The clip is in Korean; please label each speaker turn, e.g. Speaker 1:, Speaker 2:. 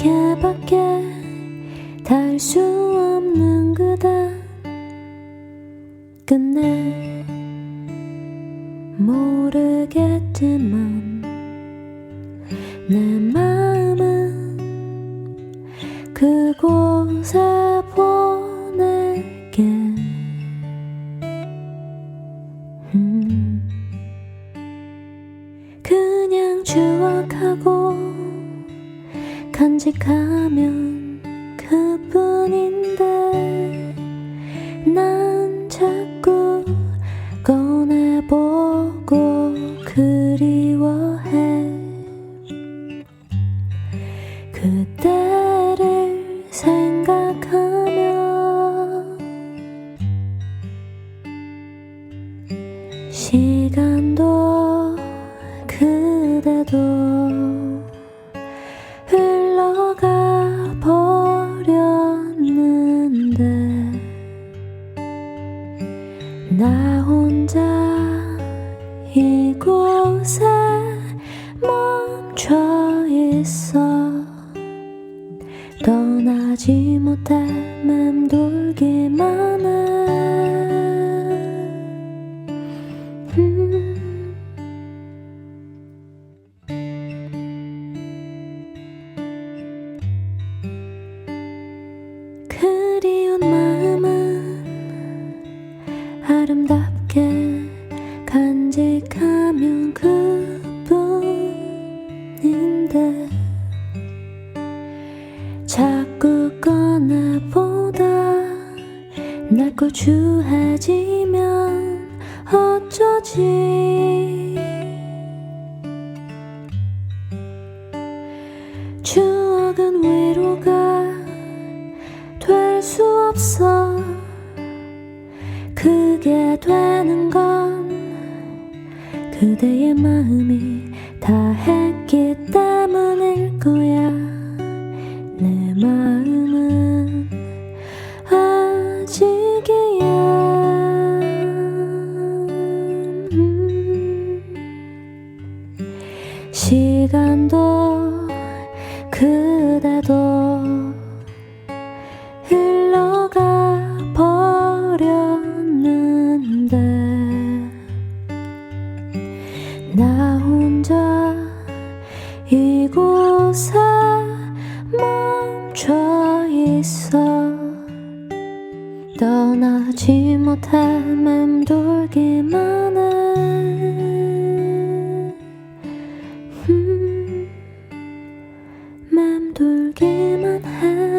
Speaker 1: 이렇게밖에 닿을 수 없는 그대 끝내 모르겠지만 내 마음은 그곳에 보낼게 음. 그냥 추억하고 간직하면 그뿐인데 난 자꾸 꺼내보고 그리워해. 그때를 생각하며 시간도 그대도 이곳에 멈춰 있어 떠나지 못해 맴돌기만 해 음. 그리운 마음은 아름답게 날 고추해지면 어쩌지? 추억은 위로가 될 수 없어. 그게 되는 건 그대의 마음이 다 했기 때문일 거야 시간도 그대도 흘러가 버렸는데 나 혼자 이곳에 멈춰 있어. 떠나지 못해 맴돌기만 해 맴돌기만 해.